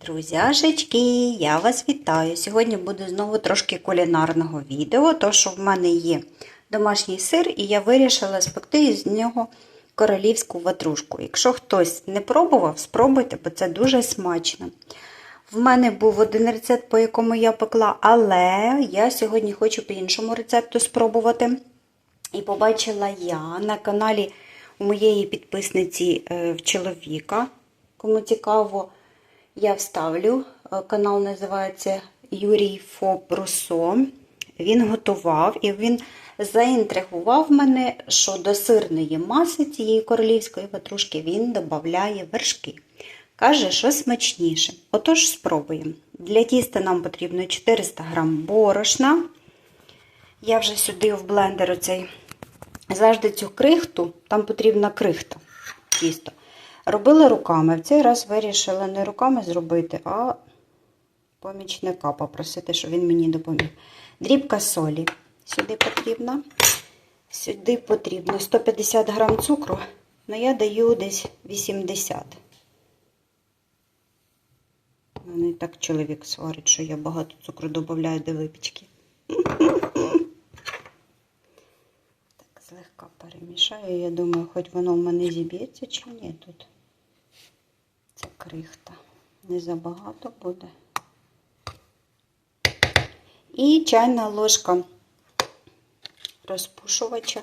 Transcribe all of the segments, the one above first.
Друзяшечки, я вас вітаю. Сьогодні буде знову трошки кулінарного відео, то що в мене є домашній сир, і я вирішила спекти із нього королівську ватрушку. Якщо хтось не пробував, спробуйте, бо це дуже смачно. В мене був один рецепт, по якому я пекла, але я сьогодні хочу по іншому рецепту спробувати. І побачила я на каналі у моєї підписниці е, в чоловіка. Кому цікаво, я вставлю. Е, Канал називається Юрій Фоб Він готував і він заінтригував мене, що до сирної маси цієї королівської ватрушки він додає вершки. Каже, що смачніше. Отож, спробуємо. Для тіста нам потрібно 400 г борошна. Я вже сюди в блендер оцей завжди цю крихту, там потрібна крихта тісто. Робила руками. В цей раз вирішила не руками зробити, а помічника попросити, щоб він мені допоміг. Дрібка солі сюди потрібна. Сюди потрібно 150 грам цукру, але я даю десь 80. Мене так чоловік сварить, що я багато цукру додаю до випічки. Так, злегка перемішаю. Я думаю, хоч воно в мене зіб'ється чи ні тут. Крихта. Не забагато буде. І чайна ложка розпушувача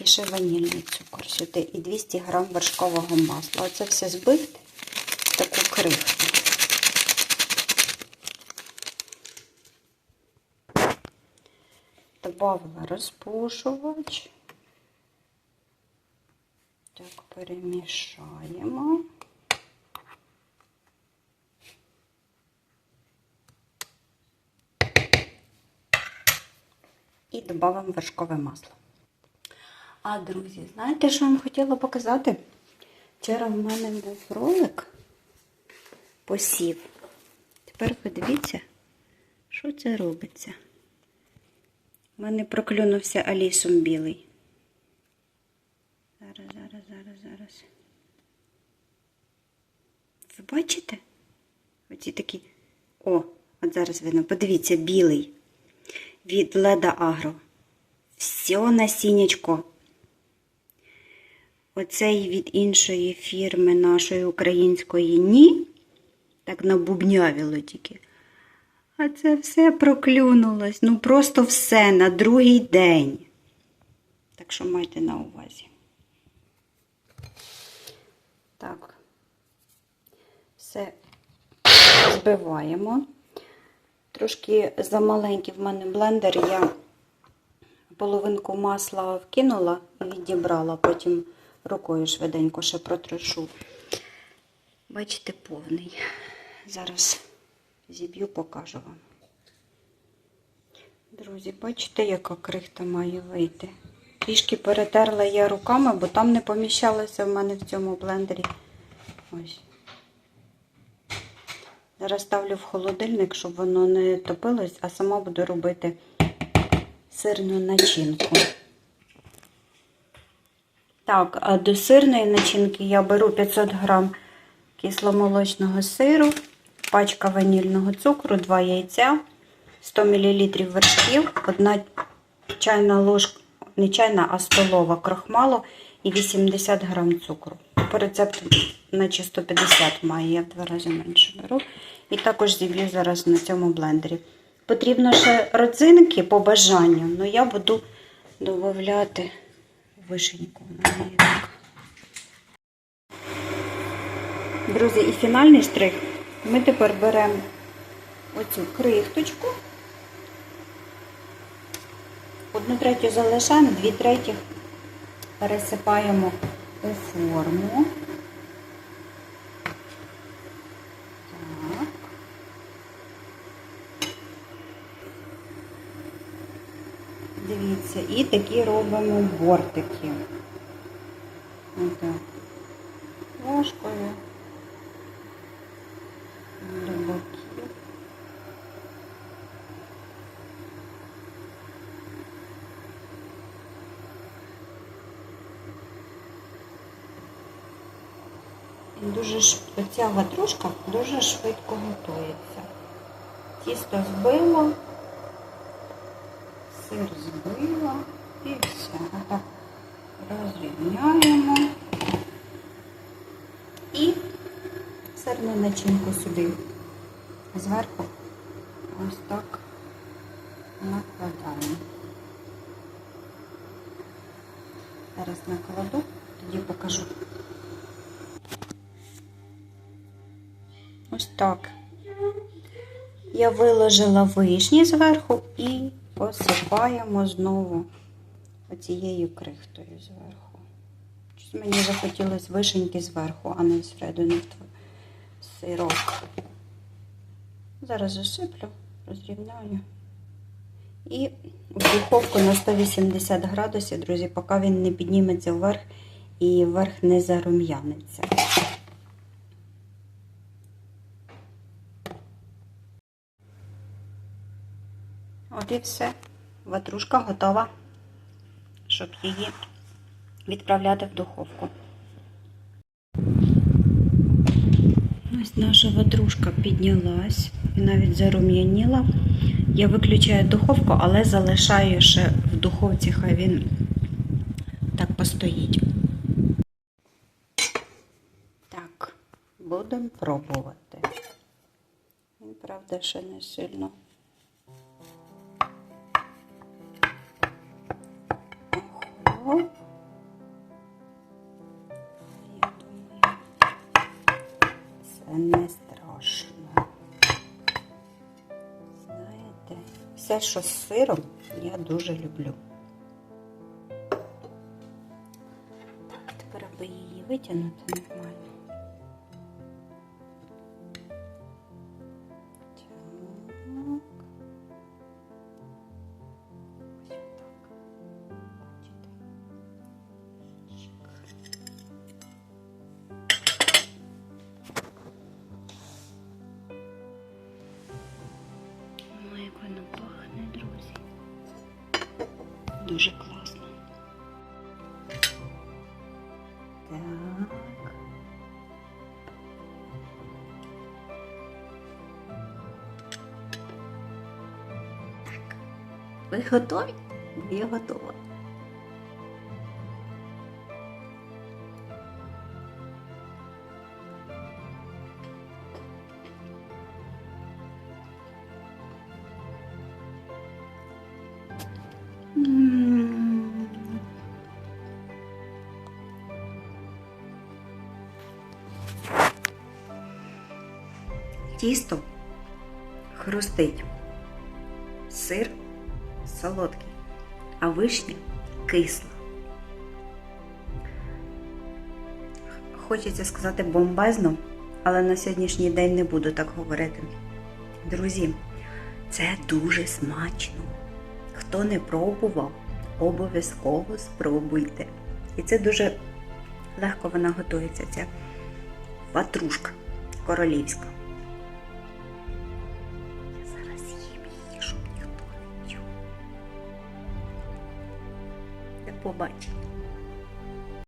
і ще ванільний цукор сюди. І 200 грам вершкового масла. Оце все збити в таку крихту. Добавила розпушувач. Так, перемішаємо. І додамо вершкове масло. А, друзі, знаєте, що я вам хотіла показати? Вчора в мене був ролик посів. Тепер подивіться, що це робиться. У мене проклюнувся алісом білий. Зараз, зараз, зараз, зараз. Ви бачите? Оці такі. О, от зараз видно. Подивіться, білий. Від Леда Агро. Все насіннячко. Оцей від іншої фірми нашої української ні. Так набубнявіло тільки. А це все проклюнулось. Ну просто все на другий день. Так що майте на увазі. Так, все збиваємо. Трошки замаленький в мене блендер. Я половинку масла вкинула і відібрала, потім рукою швиденько ще протрушу. Бачите, повний. Зараз зіб'ю, покажу вам. Друзі, бачите, яка крихта має вийти. Трішки перетерла я руками, бо там не поміщалося в мене в цьому блендері. Ось. Зараз ставлю в холодильник, щоб воно не топилось, а сама буду робити сирну начинку. Так, а до сирної начинки я беру 500 грам кисломолочного сиру, пачка ванільного цукру, 2 яйця, 100 мл вершків, 1 чайна ложка, не чайна, а столова крохмалу і 80 грам цукру. По рецепту наче 150 має, я в два рази менше беру. І також зіб'ю зараз на цьому блендері. Потрібно ще родзинки по бажанню, але я буду додати вишеньку. Друзі, і фінальний штрих. Ми тепер беремо оцю крихточку. Одну третю залишаємо, дві треті пересипаємо у форму. Так. Дивіться, і такі робимо бортики. Отак. Ложкою до боків. дуже ш... ця ватрушка дуже швидко готується. Тісто збила, сир збила і все. Отак розрівняємо. І сирну начинку сюди зверху ось так накладаємо. Зараз накладу, тоді покажу. Ось так. Я виложила вишні зверху і посипаємо знову оцією крихтою зверху. Щось мені захотілося вишеньки зверху, а не всередину в сирок. Зараз засиплю, розрівняю. І в духовку на 180 градусів, друзі, поки він не підніметься вверх і вверх не зарум'яниться. От і все. Ватрушка готова, щоб її відправляти в духовку. Ось наша ватрушка піднялась і навіть зарум'яніла. Я виключаю духовку, але залишаю ще в духовці, хай він так постоїть. Так, будемо пробувати. Він, правда, ще не сильно. Ого. Я думаю, це не страшно. Знаєте, все, що з сиром, я дуже люблю. Так, тепер аби її витягнути нормально. Дуже класно. Так. Так. Ви готові? Я готова. Тісто хрустить, сир солодкий, а вишня кисла. Хочеться сказати бомбезно, але на сьогоднішній день не буду так говорити. Друзі, це дуже смачно. Хто не пробував, обов'язково спробуйте. І це дуже легко вона готується. ця ватрушка королівська. Я зараз їм її, щоб ніхто не чув. До побачення.